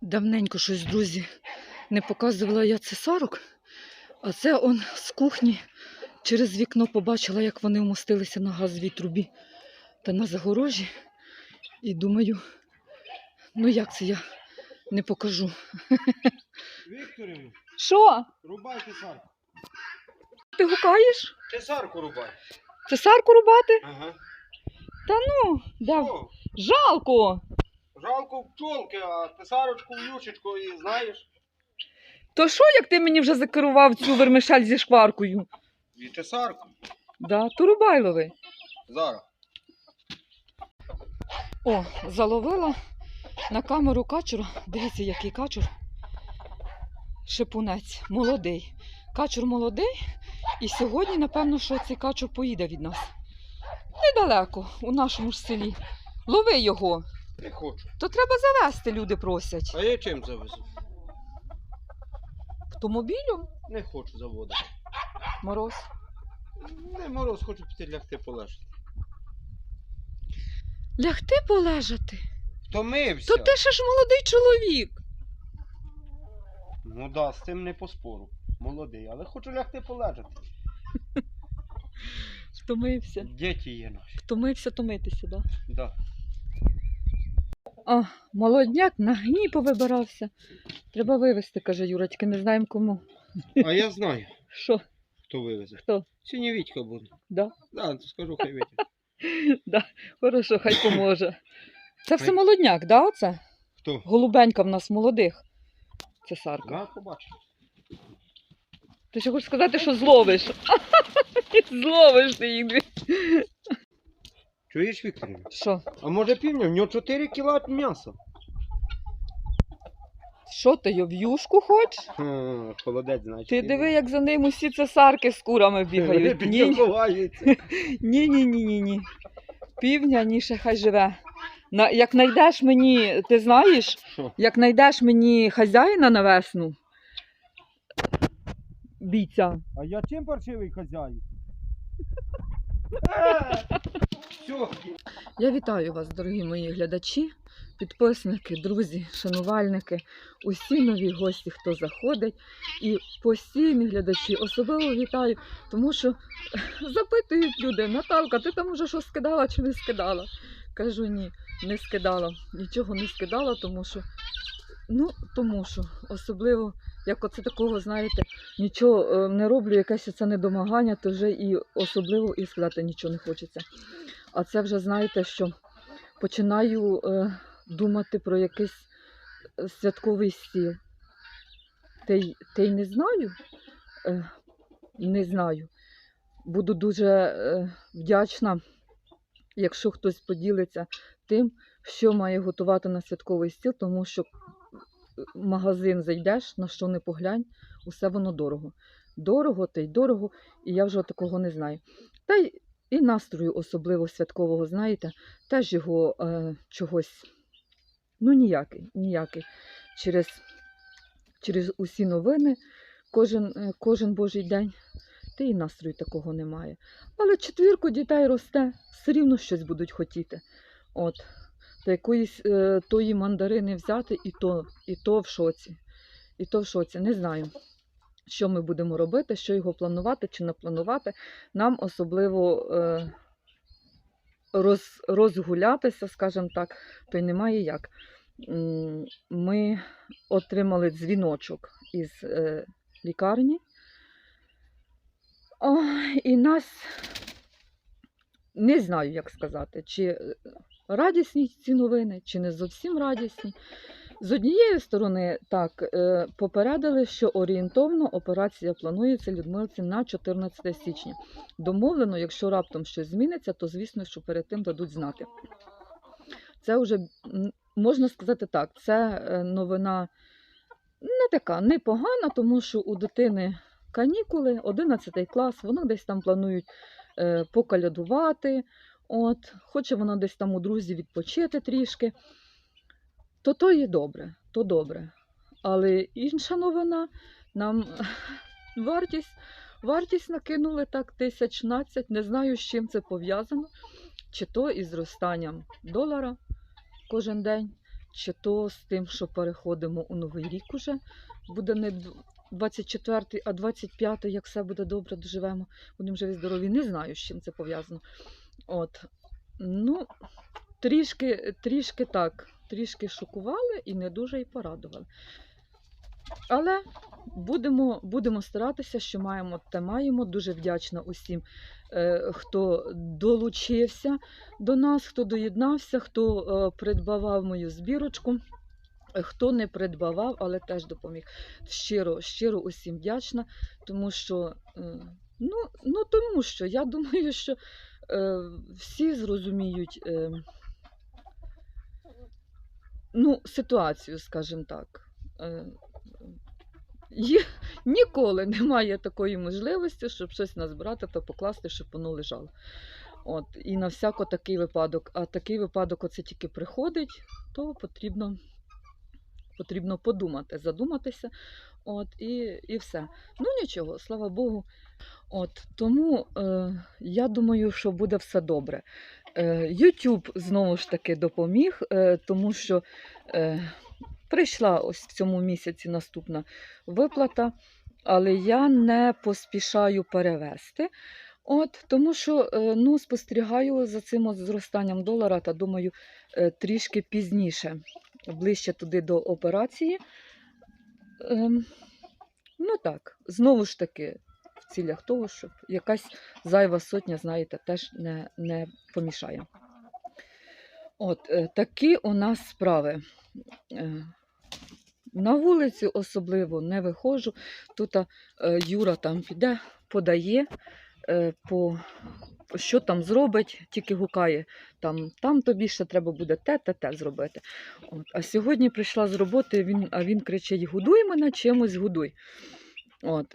Давненько щось, друзі, не показувала я цесарок, а це он з кухні через вікно побачила, як вони вмостилися на газовій трубі та на загорожі. І думаю, ну як це я не покажу. Вікторівну, Що? рубай тесарку. Ти гукаєш? Тесарку рубай. Цесарку рубати? Ага. Ну, да. О, жалко. Жалко пчолки, а тесарочку в ючечку і знаєш. То що, як ти мені вже закерував цю вермишель зі шкваркою? І тесарку. Да, то рубай лови. Зараз. О, заловила на камеру качура. Дивіться, який качур. Шипунець, молодий. Качур молодий. І сьогодні, напевно, що цей качур поїде від нас. Недалеко, у нашому ж селі. Лови його. Не хочу. То треба завести, люди просять. А я чим завезу? Автомобілем? Не хочу заводити. Мороз. Не мороз, хочу піти лягти полежати. Лягти полежати. Втомився. То ти ще ж молодий чоловік. Ну да, з цим не поспору. Молодий, але хочу лягти полежати. Втомився. Діти є наші. Втомився томитися, да? Да. А, молодняк на гній повибирався. Треба вивезти, каже тільки не знаємо кому. А я знаю, Що? хто вивезе. Хто? Сьогодні Вітька буде. Да? Да, скажу, хай Вітя. Да. Хорошо, хай поможе. Це все Хай. молодняк, да, оце? Хто? Голубенька в нас молодих. Це Сарка. Да, побачимо. Ти ще хочеш сказати, що зловиш? Зловиш ти їх. дві. Чуєш, Вікторівна? Що? А може півня? В нього 4 кіла м'яса. Що ти його в юшку хочеш? Ха, Холодець, значить. Ти диви, як за ним усі цесарки з курами бігають. Ні, ховаються. Ні, ні, ні, ні, ні. Півня, ні, ще хай живе. На, як знайдеш мені, ти знаєш, Що? як знайдеш мені хазяїна на весну, бійця, А я чим паршивий хазяїн? я вітаю вас, дорогі мої глядачі, підписники, друзі, шанувальники, усі нові гості, хто заходить, і постійні глядачі. Особливо вітаю, тому що запитують люди, Наталка, ти там уже щось скидала чи не скидала? Кажу, ні, не скидала. Нічого не скидала, тому що, ну, тому що, особливо, як оце такого, знаєте, нічого е, не роблю, якесь це недомагання, то вже і особливо і сказати нічого не хочеться. А це вже знаєте, що починаю е, думати про якийсь е, святковий стіл. Та й, та й не знаю. Е, не знаю. Буду дуже е, вдячна, якщо хтось поділиться тим, що має готувати на святковий стіл, тому що в магазин зайдеш, на що не поглянь, усе воно дорого. Дорого та й дорого, і я вже такого не знаю. Та й і настрою особливо святкового, знаєте, теж його е, чогось, ну ніякий, ніякий. Через, через усі новини, кожен, е, кожен божий день, та і настрою такого немає. Але четвірку дітей росте, все рівно щось будуть хотіти. От, та якоїсь е, тої мандарини взяти, і то, і то в шоці. І то в шоці. Не знаю, що ми будемо робити, що його планувати чи не планувати. Нам особливо е, роз, розгулятися, скажімо так, то й немає як. Ми отримали дзвіночок із е, лікарні. І нас не знаю, як сказати, чи е, радісні ці новини, чи не зовсім радісні. З однієї сторони, так, е, попередили, що орієнтовно операція планується Людмилці на 14 січня. Домовлено, якщо раптом щось зміниться, то звісно, що перед тим дадуть знати. Це вже можна сказати так, це е, новина не така непогана, тому що у дитини канікули, 11 клас, вони десь там планують е, покалядувати, от, хоче вона десь там у друзів відпочити трішки то то є добре, то добре. Але інша новина нам вартість, вартість накинули так тисячнадцять. Не знаю, з чим це пов'язано, чи то із зростанням долара кожен день, чи то з тим, що переходимо у новий рік уже. Буде не д- 24, а 25, як все буде добре, доживемо. Будемо живі здорові. Не знаю, з чим це пов'язано. От. Ну, трішки, трішки так, трішки шокували і не дуже і порадували. Але будемо, будемо старатися, що маємо, те маємо. Дуже вдячна усім, е, хто долучився до нас, хто доєднався, хто е, придбавав мою збірочку. Хто не придбавав, але теж допоміг. Щиро, щиро усім вдячна, тому що, е, ну, ну, тому що я думаю, що е, всі зрозуміють е, ну, ситуацію, скажімо так. Е, Є, ніколи немає такої можливості, щоб щось назбирати та покласти, щоб воно лежало. От, і на всяко такий випадок. А такий випадок оце тільки приходить, то потрібно, потрібно подумати, задуматися. От, і, і все. Ну нічого, слава Богу. От, тому е, я думаю, що буде все добре. Е, YouTube знову ж таки допоміг, е, тому що е, прийшла ось в цьому місяці наступна виплата, але я не поспішаю перевести. От, тому що ну, спостерігаю за цим зростанням долара та думаю трішки пізніше, ближче туди до операції. Ем, ну так, знову ж таки, в цілях того, щоб якась зайва сотня, знаєте, теж не, не помішає. От, е, такі у нас справи. Е, на вулицю особливо не виходжу. Тут е, Юра там піде, подає, по, що там зробить, тільки гукає, там, там тобі ще треба буде те, те, те зробити. От. А сьогодні прийшла з роботи, він, а він кричить: Годуй мене чимось годуй. От,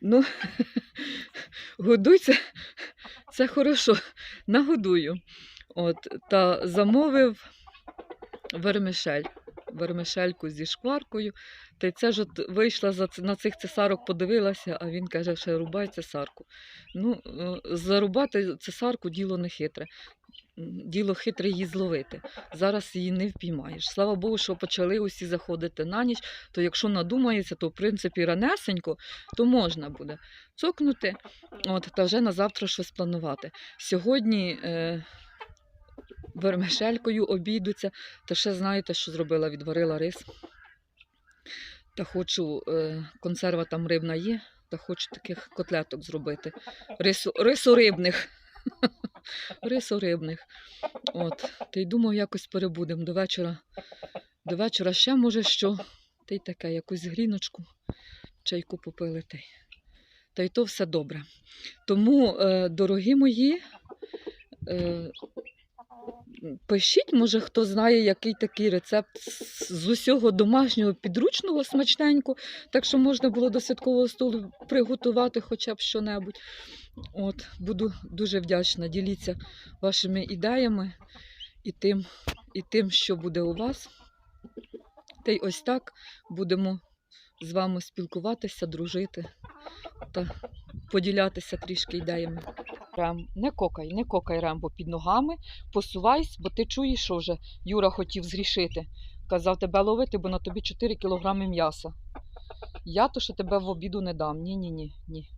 ну, годуй це, хорошо, нагодую. От, та замовив вермишель. Вермишельку зі шкваркою. Та й це ж от вийшла на цих цесарок, подивилася, а він каже, що рубай цесарку. Ну, е, зарубати цесарку діло не хитре. Діло хитре її зловити. Зараз її не впіймаєш. Слава Богу, що почали усі заходити на ніч, то якщо надумається, то в принципі ранесенько, то можна буде цокнути от, та вже на завтра щось планувати. Сьогодні е, вермишелькою обійдуться, та ще знаєте, що зробила? Відварила рис. Та хочу, е, консерва там рибна є, та хочу таких котлеток зробити. Рису, рисорибних. Рисорибних. От. Та й думав, якось перебудемо до вечора. До вечора ще може що. Та й таке, якусь гріночку, чайку попили. Та й, та й то все добре. Тому, е, дорогі мої, е, Пишіть, може, хто знає, який такий рецепт з- усього домашнього підручного смачненько, так що можна було до святкового столу приготувати хоча б що-небудь. От, буду дуже вдячна. Діліться вашими ідеями і тим, і тим, що буде у вас. Та й ось так будемо з вами спілкуватися, дружити та поділятися трішки ідеями. Рем, не кокай, не кокай Рембо під ногами, посувайся, бо ти чуєш, що вже Юра хотів згрішити. Казав тебе ловити, бо на тобі 4 кілограми м'яса. Я то ще тебе в обіду не дам. Ні, ні, ні.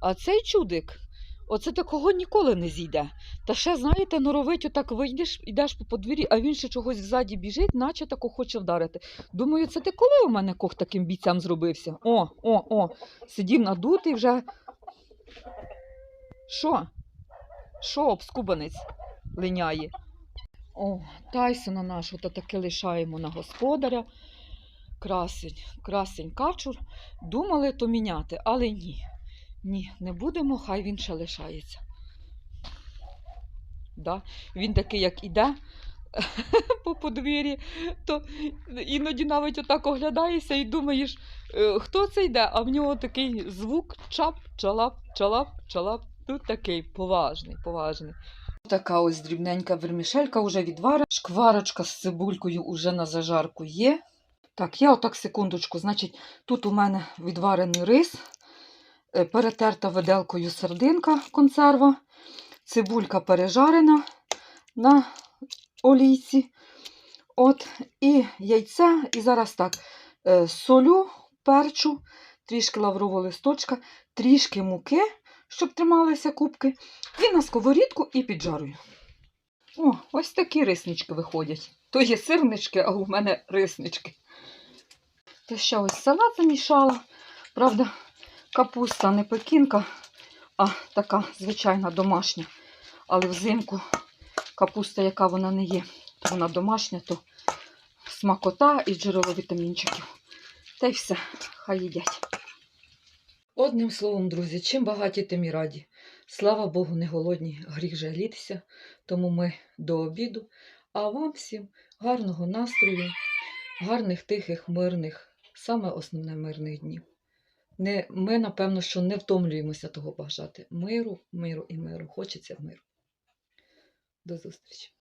А цей чудик, оце такого ніколи не зійде. Та ще, знаєте, норовить, отак вийдеш, йдеш по подвір'ї, а він ще чогось ззаді біжить, наче тако хоче вдарити. Думаю, це ти коли у мене кох таким бійцем зробився? О, о, о, сидів надутий вже. Що? Що обскубанець линяє? О, Тайсона нашого таки лишаємо на господаря. Красень, красень качур. Думали то міняти, але ні. Ні, не будемо, хай він ще лишається. Да? Він такий, як іде по подвір'ї, то іноді навіть отак оглядаєшся і думаєш, е, хто це йде, а в нього такий звук чап, чалап, чалап, чалап. Тут такий поважний, поважний. Така ось дрібненька вермішелька вже відварена. Шкварочка з цибулькою вже на зажарку є. Так, я отак секундочку. Значить, тут у мене відварений рис, е, перетерта виделкою сардинка консерва, цибулька пережарена на олійці. От, і яйце, і зараз так. е, Солю, перчу, трішки лаврового листочка, трішки муки, щоб трималися кубки, і на сковорідку і піджарую. О, ось такі риснички виходять. То є сирнички, а у мене риснички. Та ще ось салат замішала. Правда, капуста не пекінка, а така звичайна домашня. Але взимку капуста, яка вона не є, то вона домашня, то смакота і джерело вітамінчиків. Та й все, хай їдять. Одним словом, друзі, чим багаті, тим і раді. Слава Богу, не голодні, гріх жалітися, тому ми до обіду. А вам всім гарного настрою, гарних, тихих, мирних, саме основне мирних днів. Не, ми, напевно, що не втомлюємося того бажати. Миру, миру і миру. Хочеться миру. До зустрічі!